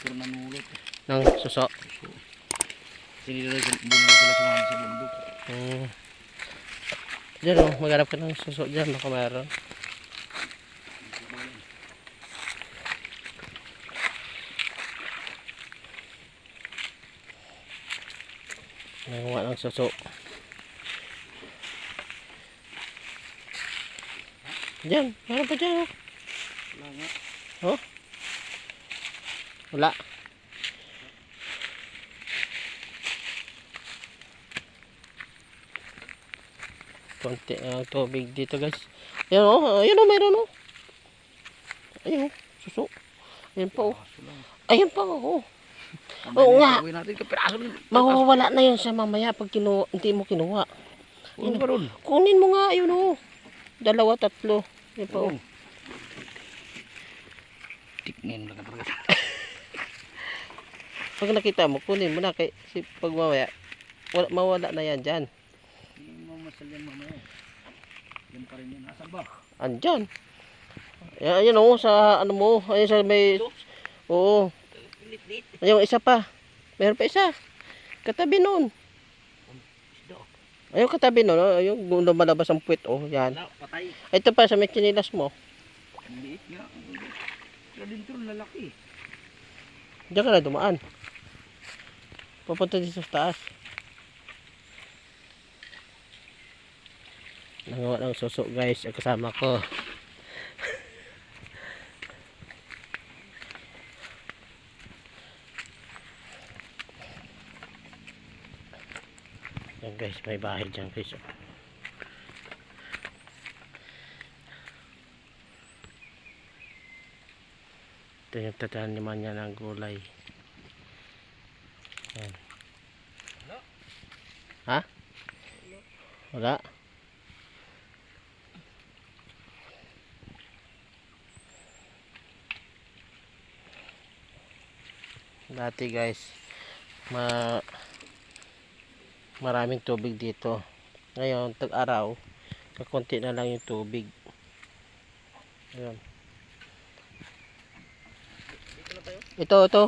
Pero nanulot. ng suso. Sige nila sa bundok sila sumama sa bundok. Hmm. Diyan oh, maghanap ka ng suso dyan. Baka mayroon. Nanguha ng suso. Diyan, meron pa dyan oh. Wala nga. Wala. Konti ang tubig dito guys. Ayan o, oh, ayan o, mayroon o. Ayun o, suso. Ayan pa o. Ayan pa o. Oo nga. Mawawala na yun siya mamaya pag kinu hindi mo kinuha. Ba ron? Kunin mo nga, ayun o. Dalawa, tatlo. Ayan pa o. Tiknin lang Pag nakita mo, kunin mo na. Kay, si, pag mamaya, wala, mawala na yan dyan. Hindi mo masalyan mamaya. Yan pa rin yan. Asan ba? Andyan. Ayan, ayan o, sa ano mo. Ayan sa may... Oo. Ayun, isa pa. Meron pa isa. Katabi nun. Ayun, katabi nun. oh. Ayun, lumalabas ang puwit. Oh, yan. Ito pa sa may chinilas mo. Ang liit nga. Sila din ito lalaki. Diyan ka na dumaan. Papunta dito sa taas. Nangawa ng suso guys. Ang kasama ko. Yan guys, may bahay dyan guys. Ito yung tataniman niya ng gulay. Yan. Ha? Wala? Dati guys, ma maraming tubig dito. Ngayon, tag-araw, kakunti na lang yung tubig. Ayan. Ito, ito.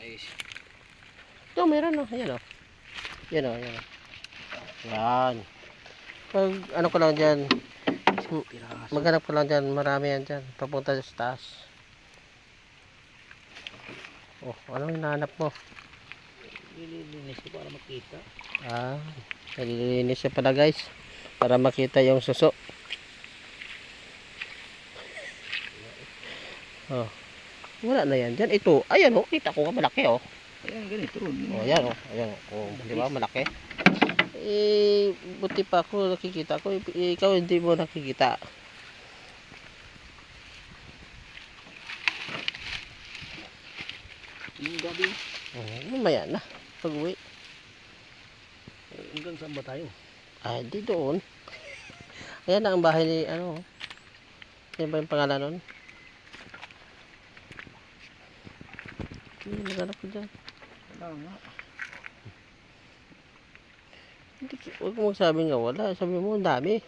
Guys. Ito, meron oh. Ayan oh. Yan oh, yan oh. Yan. Pag ano ko lang dyan, maghanap ko lang dyan, marami yan dyan. Papunta sa taas. Oh, anong hinahanap mo? Nililinis ko para makita. Ah, nalilinis siya pala guys. Para makita yung suso. Oh. Wala na yan dyan. Ito, ayan oh, kita ko malaki oh. Ayan, ganito ron. Oh, ayan oh, ayan oh. Oh, di ba malaki? Eh, buti pa ako nakikita ko. Eh, Ikaw hindi mo nakikita. Yung gabi. Oh, mamaya na. Pag uwi. Hanggang saan ba tayo? Ah, di doon. Ayan na ang bahay ni, ano. Yan ba yung pangalan nun? Hindi, naghanap ko dyan. Wala nga. Hindi, huwag mo magsabi nga wala. Sabi mo, ang dami.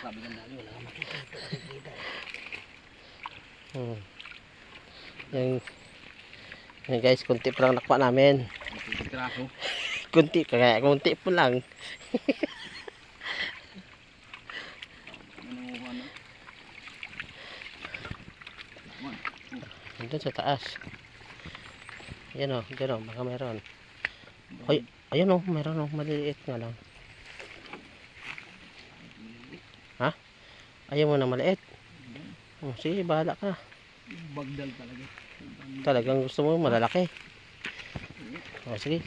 Sabi ng dami, wala. Makikita. Hmm. Yan, yan guys, kunti pa lang nakuha namin. Kunti, kaya kunti po lang. Na. Man. Doon sa taas. Yan o, dyan o, baka meron. Ay, ayun o, meron o, maliliit nga lang. Ha? Ayaw mo na maliit? Oh, sige, bahala ka. Bagdal talaga. Talagang gusto mo malalaki. O, sige.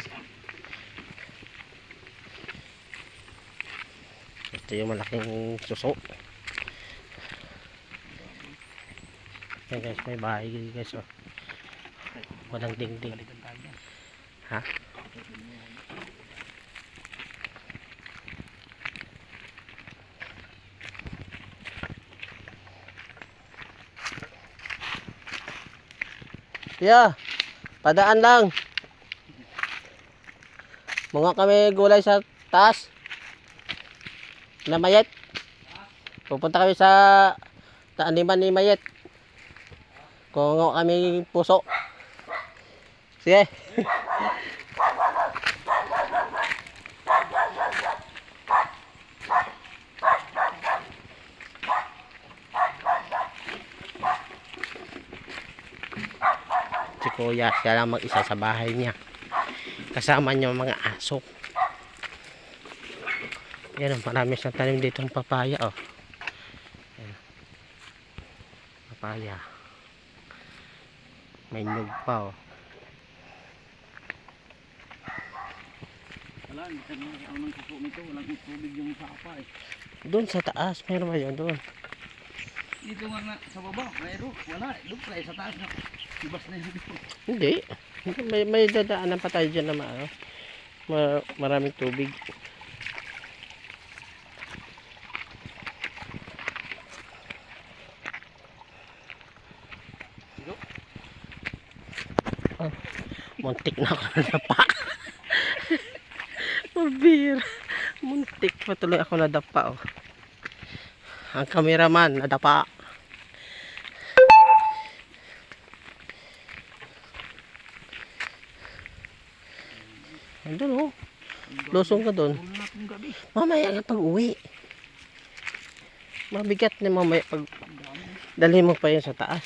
Ito yung malaking suso. Yan guys, may bahay guys. Oh. Walang dingding. Ha? Yeah, padaan lang. Mga kami gulay sa taas. Na mayet. Pupunta kami sa taaniman ni mayet. Kung kami puso. Sige. si kuya siya lang mag-isa sa bahay niya. Kasama niya ang mga aso. Yan oh, marami siyang tanim dito ng papaya oh. Papaya. May nyug pa oh Wala, hindi ka naman ang nang suso nito. Walang tubig yung sapa eh. doon sa taas meron ba yun doon Dito nga na, sa baba, mayroon. Wala, doon pala sa taas na. Ibas na yun dito. hindi may, may dadaanan pa tayo dyan na ma- ano, ma- maraming tubig Oh, muntik na ako nadapa. Mabira. Muntik pa tuloy ako nadapa. Oh. Ang kameraman nadapa. Andun oh. Lusong ka doon. Mamaya nga pag uwi. Mabigat na mamaya pag dalhin mo pa yun sa taas.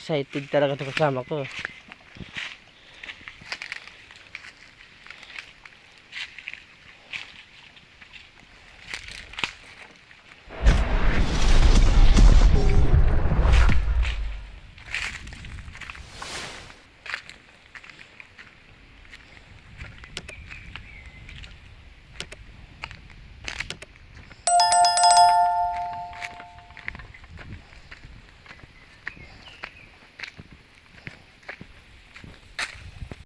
Excited talaga ito kasama ko.